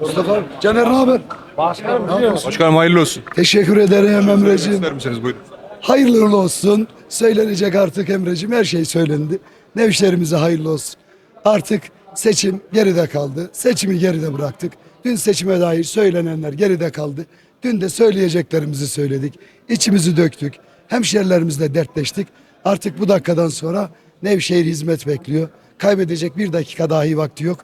Mustafa Caner ne haber? Başkanım hayırlı olsun. Teşekkür ederim Emre'ciğim. İster misiniz buyurun. Hayırlı uğurlu olsun. Söylenecek artık Emre'ciğim. Her şey söylendi. Nevşehir'imize hayırlı olsun. Artık seçim geride kaldı. Seçimi geride bıraktık. Dün seçime dair söylenenler geride kaldı. Dün de söyleyeceklerimizi söyledik. İçimizi döktük. Hemşerilerimizle dertleştik. Artık bu dakikadan sonra Nevşehir hizmet bekliyor. Kaybedecek bir dakika dahi vakti yok.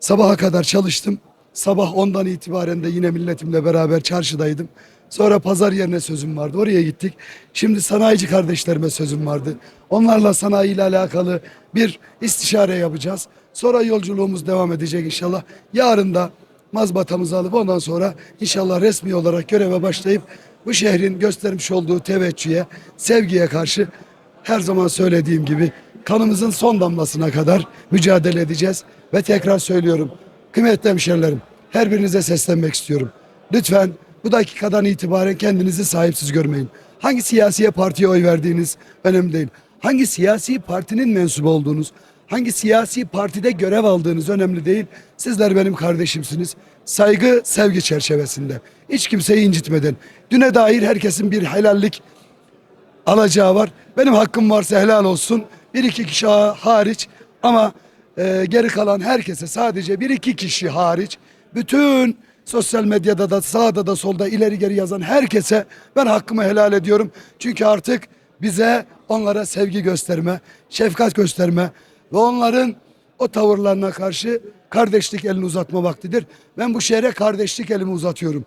Sabaha kadar çalıştım. Sabah ondan itibaren de yine milletimle beraber çarşıdaydım. Sonra pazar yerine sözüm vardı. Oraya gittik. Şimdi sanayici kardeşlerime sözüm vardı. Onlarla sanayi ile alakalı bir istişare yapacağız. Sonra yolculuğumuz devam edecek inşallah. Yarın da mazbatamızı alıp ondan sonra inşallah resmi olarak göreve başlayıp bu şehrin göstermiş olduğu teveccühe, sevgiye karşı her zaman söylediğim gibi kanımızın son damlasına kadar mücadele edeceğiz. Ve tekrar söylüyorum kıymetli hemşerilerim her birinize seslenmek istiyorum. Lütfen bu dakikadan itibaren kendinizi sahipsiz görmeyin. Hangi siyasi partiye oy verdiğiniz önemli değil. Hangi siyasi partinin mensubu olduğunuz, hangi siyasi partide görev aldığınız önemli değil. Sizler benim kardeşimsiniz. Saygı, sevgi çerçevesinde. Hiç kimseyi incitmeden. Düne dair herkesin bir helallik alacağı var. Benim hakkım varsa helal olsun. Bir iki kişi ha- hariç ama e, geri kalan herkese sadece bir iki kişi hariç bütün sosyal medyada da sağda da solda ileri geri yazan herkese ben hakkımı helal ediyorum. Çünkü artık bize onlara sevgi gösterme, şefkat gösterme ve onların o tavırlarına karşı kardeşlik elini uzatma vaktidir. Ben bu şehre kardeşlik elimi uzatıyorum.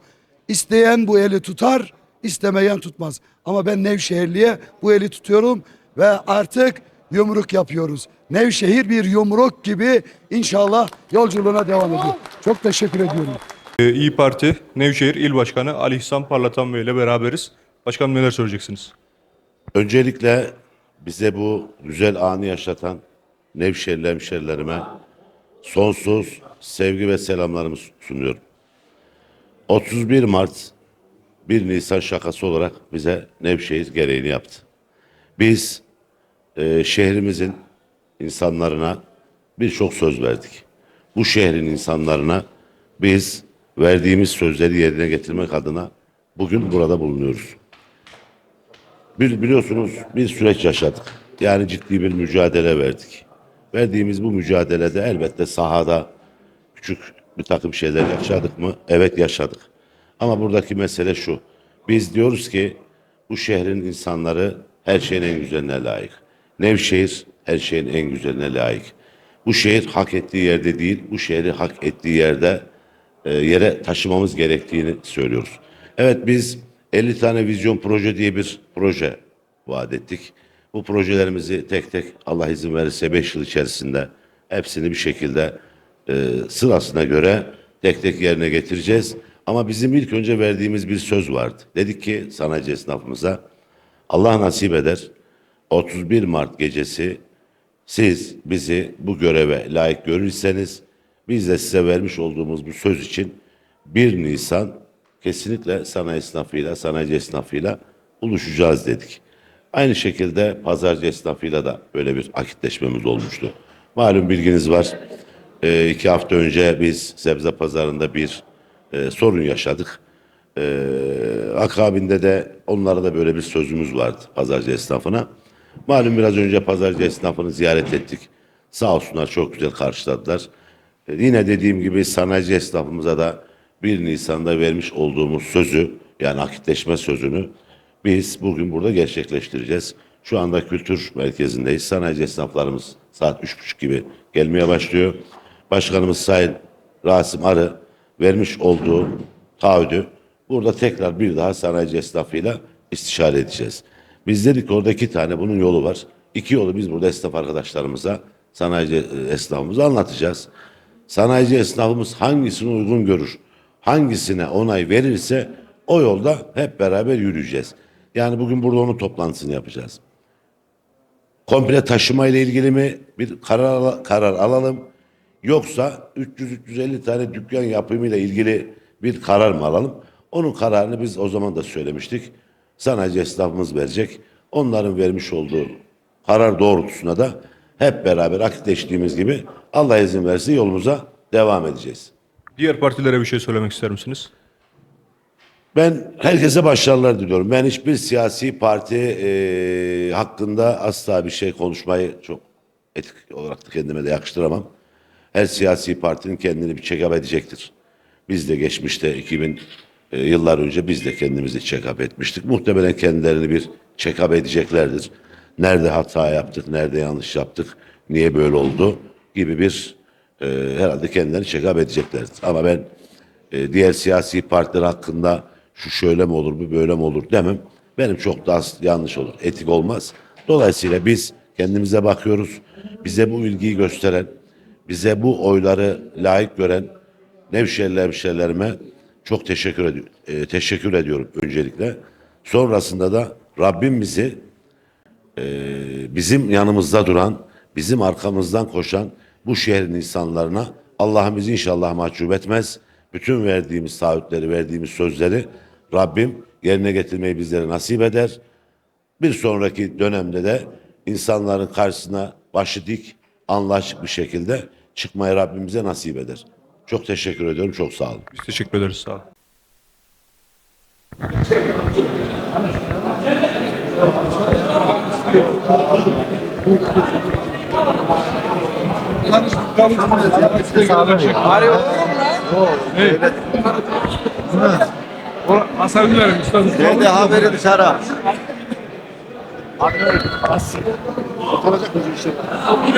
İsteyen bu eli tutar, istemeyen tutmaz. Ama ben Nevşehirli'ye bu eli tutuyorum ve artık yumruk yapıyoruz. Nevşehir bir yumruk gibi inşallah yolculuğuna devam ediyor. Çok teşekkür ediyorum. Ee, İyi Parti Nevşehir İl Başkanı Ali İhsan Parlatan Bey ile beraberiz. Başkanım neler söyleyeceksiniz? Öncelikle bize bu güzel anı yaşatan Nevşehirli hemşerilerime sonsuz sevgi ve selamlarımı sunuyorum. 31 Mart 1 Nisan şakası olarak bize Nevşehir gereğini yaptı. Biz e, şehrimizin insanlarına birçok söz verdik. Bu şehrin insanlarına biz verdiğimiz sözleri yerine getirmek adına bugün burada bulunuyoruz. Bir, biliyorsunuz bir süreç yaşadık. Yani ciddi bir mücadele verdik. Verdiğimiz bu mücadelede elbette sahada küçük bir takım şeyler yaşadık mı? Evet yaşadık. Ama buradaki mesele şu. Biz diyoruz ki bu şehrin insanları her şeyin en güzeline layık. Nevşehir her şeyin en güzeline layık. Bu şehir hak ettiği yerde değil, bu şehri hak ettiği yerde e, yere taşımamız gerektiğini söylüyoruz. Evet biz 50 tane vizyon proje diye bir proje vaat ettik. Bu projelerimizi tek tek Allah izin verirse 5 yıl içerisinde hepsini bir şekilde e, sırasına göre tek tek yerine getireceğiz. Ama bizim ilk önce verdiğimiz bir söz vardı. Dedik ki sanayici esnafımıza Allah nasip eder 31 Mart gecesi siz bizi bu göreve layık görürseniz biz de size vermiş olduğumuz bu söz için 1 Nisan kesinlikle sanayi esnafıyla, sanayici esnafıyla buluşacağız dedik. Aynı şekilde pazarcı esnafıyla da böyle bir akitleşmemiz olmuştu. Malum bilginiz var. Ee, iki hafta önce biz sebze pazarında bir e, sorun yaşadık. Ee, akabinde de onlara da böyle bir sözümüz vardı pazarcı esnafına. Malum biraz önce pazarcı esnafını ziyaret ettik. Sağ olsunlar çok güzel karşıladılar. Ee, yine dediğim gibi sanayici esnafımıza da 1 Nisan'da vermiş olduğumuz sözü yani akitleşme sözünü biz bugün burada gerçekleştireceğiz. Şu anda kültür merkezindeyiz. Sanayici esnaflarımız saat üç buçuk gibi gelmeye başlıyor. Başkanımız Sayın Rasim Arı vermiş olduğu taahhüdü burada tekrar bir daha sanayici esnafıyla istişare edeceğiz. Biz dedik orada iki tane bunun yolu var. İki yolu biz burada esnaf arkadaşlarımıza, sanayici e, esnafımıza anlatacağız. Sanayici esnafımız hangisini uygun görür, hangisine onay verirse o yolda hep beraber yürüyeceğiz. Yani bugün burada onun toplantısını yapacağız. Komple taşıma ile ilgili mi bir karar karar alalım yoksa 300-350 tane dükkan yapımıyla ilgili bir karar mı alalım? Onun kararını biz o zaman da söylemiştik. Sanayici esnafımız verecek. Onların vermiş olduğu karar doğrultusuna da hep beraber akitleştiğimiz gibi Allah izin verirse yolumuza devam edeceğiz. Diğer partilere bir şey söylemek ister misiniz? Ben herkese başarılar diliyorum. Ben hiçbir siyasi parti eee, hakkında asla bir şey konuşmayı çok etik olarak da kendime de yakıştıramam. Her siyasi partinin kendini bir check-up edecektir. Biz de geçmişte 2000 e, yıllar önce biz de kendimizi check-up etmiştik. Muhtemelen kendilerini bir check-up edeceklerdir. Nerede hata yaptık, nerede yanlış yaptık, niye böyle oldu gibi bir e, herhalde kendilerini check-up edeceklerdir. Ama ben e, diğer siyasi partiler hakkında şu şöyle mi olur, bu böyle mi olur demem. Benim çok da as- yanlış olur, etik olmaz. Dolayısıyla biz kendimize bakıyoruz. Bize bu ilgiyi gösteren, bize bu oyları layık gören Nevşehirli hemşehrilerime çok teşekkür, edi- e, teşekkür ediyorum öncelikle. Sonrasında da Rabbim bizi e, bizim yanımızda duran, bizim arkamızdan koşan bu şehrin insanlarına Allah'ımız inşallah mahcup etmez. Bütün verdiğimiz taahhütleri, verdiğimiz sözleri Rabbim yerine getirmeyi bizlere nasip eder. Bir sonraki dönemde de insanların karşısına başı dik, anlaşık bir şekilde çıkmayı Rabbimize nasip eder. Çok teşekkür ediyorum, çok sağ olun. Biz teşekkür ederiz. Sağ olun. Hasan Güler'im üstadım. Nerede haberi dışarı? Abi nasıl? Utanacak mısın işte? Abi,